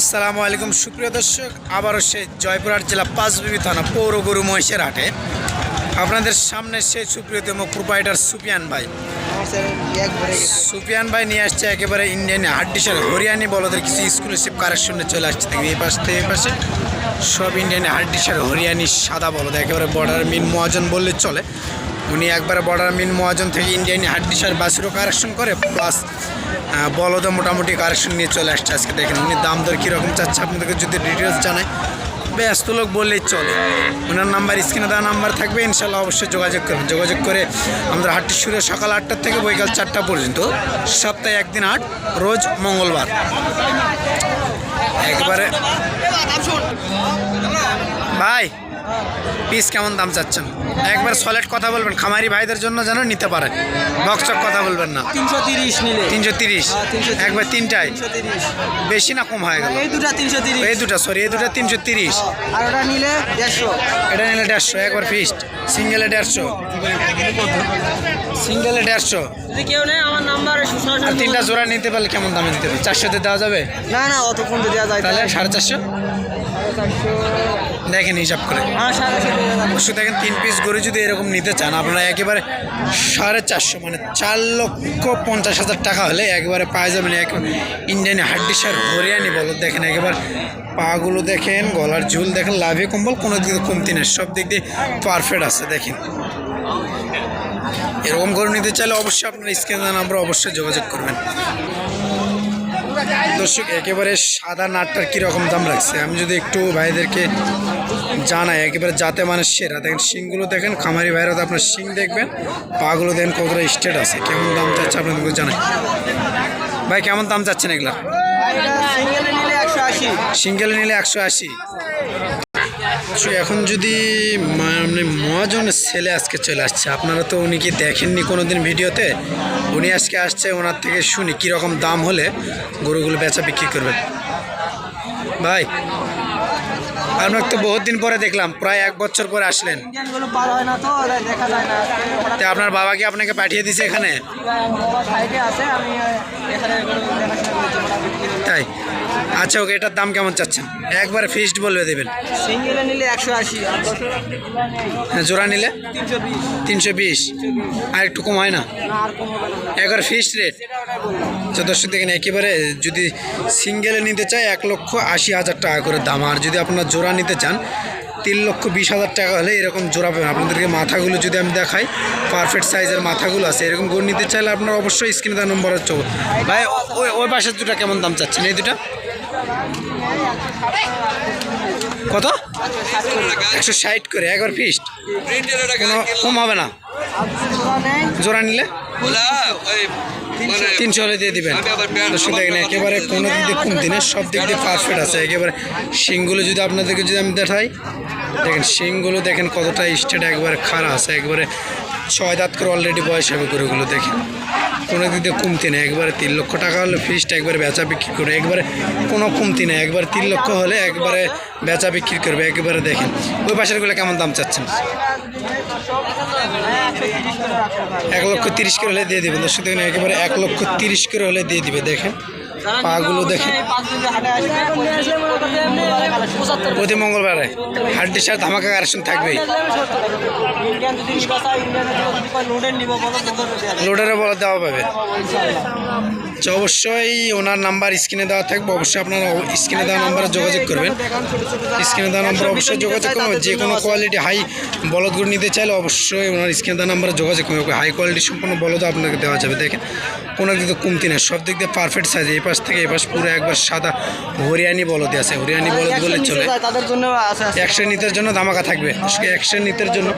আসসালামু আলাইকুম সুপ্রিয় দর্শক। আবারও সেই জয়পুরহাট জেলা পাঁচবিবি থানা পৌর গরু মহিষের হাটে। আপনাদের সামনে সেই সুপ্রিয়তম প্রোপাইটার সুপিয়ান ভাই। সুপিয়ান ভাই নিয়ে আসছে একেবারে ইন্ডিয়ান হাড্ডিসের হরিয়ানি বলদের কিছু এক্সক্লুসিভ কারেকশনে চলে আসছে। দেখবি এই পাশ থেকে এই পাশে সব ইন্ডিয়ান হাড্ডিসের হরিয়ানি সাদা বলদ একেবারে বর্ডার মিন মহাজন বললে চলে। উনি একবারে বর্ডার মিন মহাজন থেকে ইন্ডিয়ান হাড্ডিসার বাসিরও কারেকশন করে প্লাস বলদে মোটামুটি কারেকশন নিয়ে চলে আসছে আজকে দেখেন। উনি দাম দর কীরকম চাচ্ছে আপনাদেরকে যদি ডিটেলস জানায় ব্যস্ত লোক বললেই চলে। ওনার নাম্বার স্ক্রিনে দেওয়া নাম্বার থাকবে ইনশাল্লাহ অবশ্যই যোগাযোগ করবেন। যোগাযোগ করে আমাদের হাটটি শুরু সকাল আটটার থেকে বৈকাল চারটা পর্যন্ত। সপ্তাহে একদিন হাট, রোজ মঙ্গলবার। একবারে ভাই পিস কেমন দাম চাচ্ছেন? একবার সলেট কথা বলবেন খামারি ভাইদের জন্য যেন নিতে পারে বক্সক কথা বলবেন না। তিনশো তিরিশ নিলে। তিনশো তিরিশ? হ্যাঁ, 330 একবার তিনটায়? বেশি না কম হয়ে গেল? এই দুটা তিনশো তিরিশ। এই দুটা সরি এই দুটা তিনশো তিরিশ। আর ওটা নিলে দেড়শো। এটা নিলে দেড়শো একবার ফিস্ট সিঙ্গেলে দেড়শো। সিঙ্গেলে দেড়শো। যদি কেউ নেই আমার নাম্বার আর তিনটা জোড়া নিতে পারলে কেমন দামে দিতে হবে? চারশোতে দেওয়া যাবে? না না অতক্ষণ তো দেওয়া যায় তাহলে সাড়ে চারশো? দেখেন হিসাব করে। হ্যাঁ অবশ্যই দেখেন তিন পিস গরু যদি এরকম নিতে চান আপনারা একেবারে সাড়ে চারশো মানে চার লক্ষ পঞ্চাশ হাজার টাকা হলে একবারে পাওয়া যাবেন এক ইন্ডিয়ানি হাড্ডি সার হরিয়ানি বলো দেখেন একেবারে পাগুলো দেখেন গলার ঝুল দেখেন লাভে কম্বল কোনো দিকে কমতি নেই সব দিক দিয়ে পারফেক্ট আছে। দেখেন। এরকম করে নিতে চাইলে অবশ্যই আপনার স্ক্রিনে নাম্বার অবশ্যই যোগাযোগ করবেন। দর্শক একেবারে সাদা নাটটার কীরকম দাম রাখছে আমি যদি একটু ভাইদেরকে জানাই একেবারে যাতে মানে সেরা। দেখেন শিংগুলো দেখেন খামারি ভাইরা তো আপনার শিং দেখবেন পাগুলো দেখেন কতটা স্টেট আছে। কেমন দাম চাচ্ছে আপনাদেরকে জানাই? ভাই কেমন দাম চাচ্ছেন এগুলা? সিঙ্গেলে নিলে একশো আশি। এখন যদি মানে মহাজনের ছেলে আজকে চলে আসছে, আপনারা তো উনি কি দেখেননি কোনো দিন ভিডিওতে? উনি আজকে আসছে, ওনার থেকে শুনি কীরকম দাম হলে গরুগুলো বেচা বিক্রি করবেন। ভাই আপনাকে তো বহুত দিন পরে দেখলাম প্রায় এক বছর পরে আসলেন। তো আপনার বাবা কি আপনাকে পাঠিয়ে দিয়েছে এখানে? তাই? আচ্ছা ওকে এটার দাম কেমন চাচ্ছেন? একবারে ফিক্সড বলবে দেবেন। সিঙ্গেলে নিলে একশো আশি হ্যাঁ, জোড়া নিলে? তিনশো বিশ। আর একটু কম হয় না? একবার ফিক্সড রেট দর্শক দেখেন একেবারে যদি সিঙ্গেলে নিতে চাই এক লক্ষ আশি হাজার টাকা করে দাম। আর যদি আপনার জোড়া নিতে চান, তিন লক্ষ বিশ হাজার টাকা হলে এরকম জোড়া পাবেন। আপনাদেরকে মাথাগুলো যদি আমি দেখাই পারফেক্ট সাইজের মাথাগুলো আছে, এরকম গরু নিতে চাইলে আপনার অবশ্যই স্ক্রিনে তার নম্বর হচ্ছে। ভাই, ওই ওই পাশের দুটা কেমন দাম চাচ্ছেন? এই দুটা? কত? একশো ষাট করে, একবার ফিস্ট কম হবে না। জোড়া নিলে? তিনশো হলে দিয়ে দেবেন। দর্শক দেখেন একেবারে কোনো দিক দিয়ে কমতি না সব দিক দিয়ে পারফেক্ট আছে। একেবারে শিংগুলো যদি আপনাদেরকে যদি আমি দেখাই দেখেন শিংগুলো দেখেন কতটা স্টেট একবারে খাড়া আছে, একবারে ছয় দাঁত করে অলরেডি বয়স হবে গরুগুলো দেখেন। কোনো দিক দিয়ে কমতি নেই, একবারে তিন লক্ষ টাকা হলে ফিসটা একবারে বেচা বিক্রি করে, একবারে কোনো কমতি নেই, একবার তিন লক্ষ হলে একবারে বেচা বিক্রি করবে, একবারে দেখেন। ওই পাশেরগুলো কেমন দাম চাচ্ছেন? এক লক্ষ তিরিশ করে হলে দিয়ে দেবেন, দর্শক দেখেন, একবারে এক লক্ষ তিরিশ করে হলে দিয়ে দিবে, দেখেন। পাগুলো প্রতি মঙ্গলবারে। হাড্ডির সাথে ধামাকা কারেকশন থাকবে লোডারে বলা দেওয়া পাবে তো অবশ্যই ওনার নাম্বার স্ক্রিনে দেওয়া থাকবে। অবশ্যই আপনারা স্ক্রিনে দেওয়া নাম্বারে যোগাযোগ করবেন। স্ক্রিনে দেওয়া নাম্বার অবশ্যই যোগাযোগ করবেন যে কোনো কোয়ালিটি হাই বলদগুলো নিতে চাইলে অবশ্যই ওনার স্ক্রিনে দেওয়া নাম্বারে যোগাযোগ করবেন হাই কোয়ালিটি সম্পূর্ণ বলদ আপনাকে দেওয়া যাবে। দেখেন কোনো দিক কমতি নেই। সব দিক দিয়ে পারফেক্ট সাইজ এই পাশ থেকে এই পাশ পুরো একবার সাদা হরিয়ানি বলদে আছে। হরিয়ানি বলদ বলে চলে। তাদের জন্য। একশো নিতের জন্য ধামাকা থাকবে। একশো নিতের জন্য।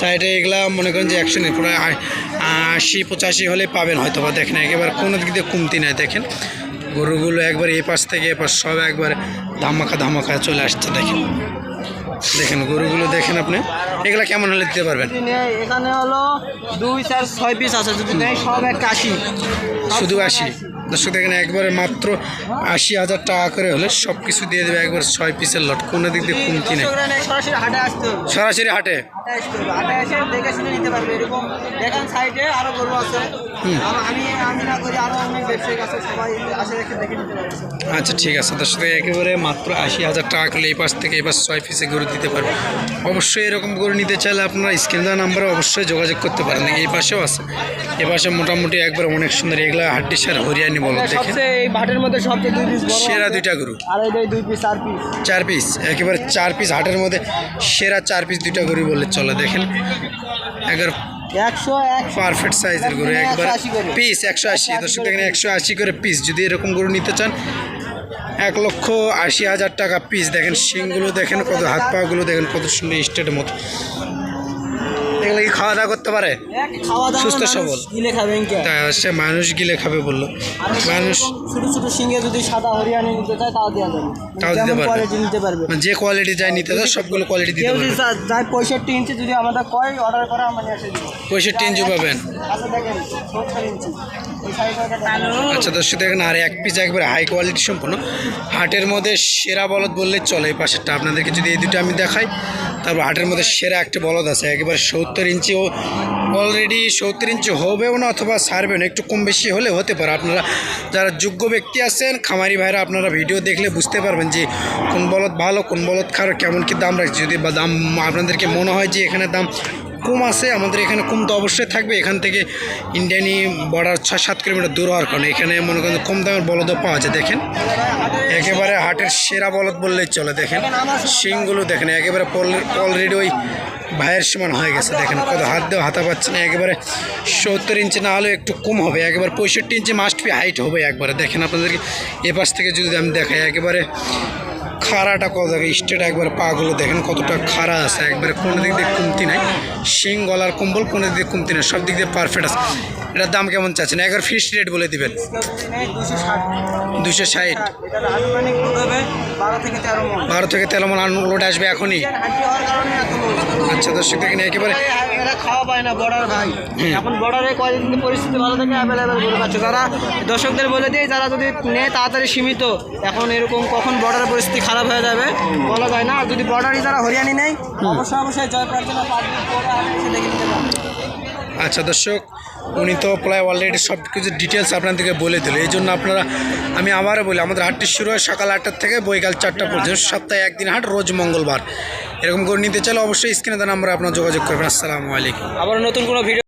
সাইডে এগুলা মনে করেন যে একশো নিত পুরো আশি পঁচাশি হলে পাবেন হয়তো বা দেখেন একেবারে কোনো দিক দিয়ে কমতি নাই দেখেন। গরুগুলো একবার এপাশ পাশ থেকে এ পাশ সব একবার ধামাকা ধামাকা চলে আসছে দেখেন। দেখেন গরুগুলো দেখেন আপনি এগুলো কেমন হলে দিতে পারবেন? এখানে হলো দুই চার ছয় পিস আছে যদি সব এক আশি। শুধু আশি? দর্শক দেখেন একবারে মাত্র আশি হাজার টাকা করে হলে সব কিছু দিয়ে দেবে একবার ছয় পিসের লট কোনো দিক দিয়ে কমতি নেই। সরাসরি হাটে আচ্ছা ঠিক আছে। দর্শক একেবারে মাত্র আশি হাজার টাকা করলে এই পাশ থেকে এই পাশ ছয় পিসে গরু দিতে পারবে। অবশ্যই এরকম গরু নিতে চাইলে আপনারা স্ক্রিন দেওয়া নাম্বারে অবশ্যই যোগাযোগ করতে পারেন। এই পাশেও আছে। এ পাশে মোটামুটি একবার অনেক সুন্দর এগুলা হাড্ডি সার হরিয়ানি বলো সবচেয়ে এই ভাটের মধ্যে সবচেয়ে দুই পিস সেরা দুইটা গরু। আর এই দুই পিস চার পিস চার পিস একেবারে চার পিস হাটের মধ্যে সেরা চার পিস দুইটা গরু বললে চলে দেখেন। একবার একশো এক পারফেক্ট সাইজের গরু একবার পিস একশো আশি। দর্শক দেখেন একশো আশি করে পিস যদি এরকম গরু নিতে চান এক লক্ষ আশি হাজার টাকা পিস দেখেন শিংগুলো দেখেন কত হাত পাগুলো দেখেন কত সুন্দর স্টেটের মতো। এগুলো কি খাওয়া দাওয়া করতে পারে? সুস্থ সবল। গিলে সে মানুষ গিলে খাবে বলল। মানুষ ছোট ছোট সিংহে যদি সাদা হরিয়ানি নিতে চায় তাও দেওয়া যাবে। তাও দিতে পারবে। কোয়ালিটি নিতে পারবে। মানে যে কোয়ালিটি যায় নিতে চায় সবগুলো কোয়ালিটি দিতে পারবে। চা- পঁয়ষট্টি ইঞ্চি যদি আমাদের কয় অর্ডার করা মানে আসে পঁয়ষট্টি ইঞ্চি পাবেন। আচ্ছা দেখেন সত্তর ইঞ্চি। আচ্ছা দর্শক, দেখেন আর এক পিস একবারে হাই কোয়ালিটি সম্পূর্ণ। হাটের মধ্যে সেরা বলদ বললে চলে এই পাশেরটা। আপনাদেরকে যদি এই দুটো আমি দেখাই, তারপর হাটের মধ্যে সেরা একটা বলদ আছে, একেবারে সত্তর ইঞ্চি ও অলরেডি সত্তর ইঞ্চি হবেও না অথবা সারবেও না, একটু কম বেশি হলে হতে পারে। আপনারা যারা যোগ্য ব্যক্তি আছেন, খামারি ভাইরা আপনারা ভিডিও দেখলে বুঝতে পারবেন যে কোন বলদ ভালো, কোন বলদ খারাপ, কেমন কি দাম রাখছে। যদি বা দাম, আপনাদেরকে মনে হয় যে এখানে দাম কম আছে, আমাদের এখানে কম তো অবশ্যই থাকবে। এখান থেকে ইন্ডিয়ানি বর্ডার ছয় সাত কিলোমিটার দূর হওয়ার কারণে এখানে মনে করেন কম দামের বলদও পাওয়া যায়, দেখেন। একেবারে হাটের সেরা বলদ বললেই চলে, দেখেন। শিংগুলো দেখেন, একেবারে অলরেডি ওই ভাইয়ের সমান হয়ে গেছে, দেখেন। কত হাত দেওয়া হাতা পাচ্ছে না, একেবারে সত্তর ইঞ্চি না হলেও একটু কম হবে, একেবারে পঁয়ষট্টি ইঞ্চি মাস্ট বি হাইট হবে একবারে। দেখেন আপনাদেরকে এ পাশ থেকে যদি আমি দেখাই, একেবারে খাড়াটা কত দেখে স্টেট একবার পাগুলো দেখেন কতটা খাড়া আছে। একবারে কোনো দিক দিয়ে কমতি নাই। শিং গলার কম্বল কোনো দিক দিয়ে কমতি নাই। সব দিক দিয়ে পারফেক্ট আছে। এটার দাম কেমন চাচ্ছেন? একবার ফিক্সড রেট বলে দিবেন। দুশো ষাট। বারো থেকে তেরো মন। আনলোড আসবে এখনই। আচ্ছা দর্শক দেখেন, একেবারে এরা খাওয়া পায় না বর্ডার ভাই। এখন বর্ডারে কয়েকদিন পরিস্থিতি ভালো থাকে অ্যাভেলেবেল গরু পাচ্ছে যারা দর্শকদের বলে দিয়ে যারা যদি নেয় তাড়াতাড়ি সীমিত। এখন এরকম কখন বর্ডারের পরিস্থিতি খারাপ হয়ে যাবে বলা যায় না। আর যদি বর্ডারই যারা হরিয়ানি নেই অবশ্যই অবশ্যই জয় প্রার্থনা দেখে নিতে পারব। আচ্ছা দর্শক উনি তো প্রায় অলরেডি সব কিছু ডিটেলস আপনাদেরকে বলে দিল। এই জন্য আপনারা আমি আবারও বলি আমাদের হাটটি শুরু হয় সকাল আটটার থেকে বৈকাল চারটা পর্যন্ত সপ্তাহে একদিন হাট রোজ মঙ্গলবার। এরকম করে নিতে চাইলে অবশ্যই স্ক্রিনে দেন আমরা আপনার যোগাযোগ করবেন। আসসালামু আলাইকুম। আবার নতুন কোনো ভিডিও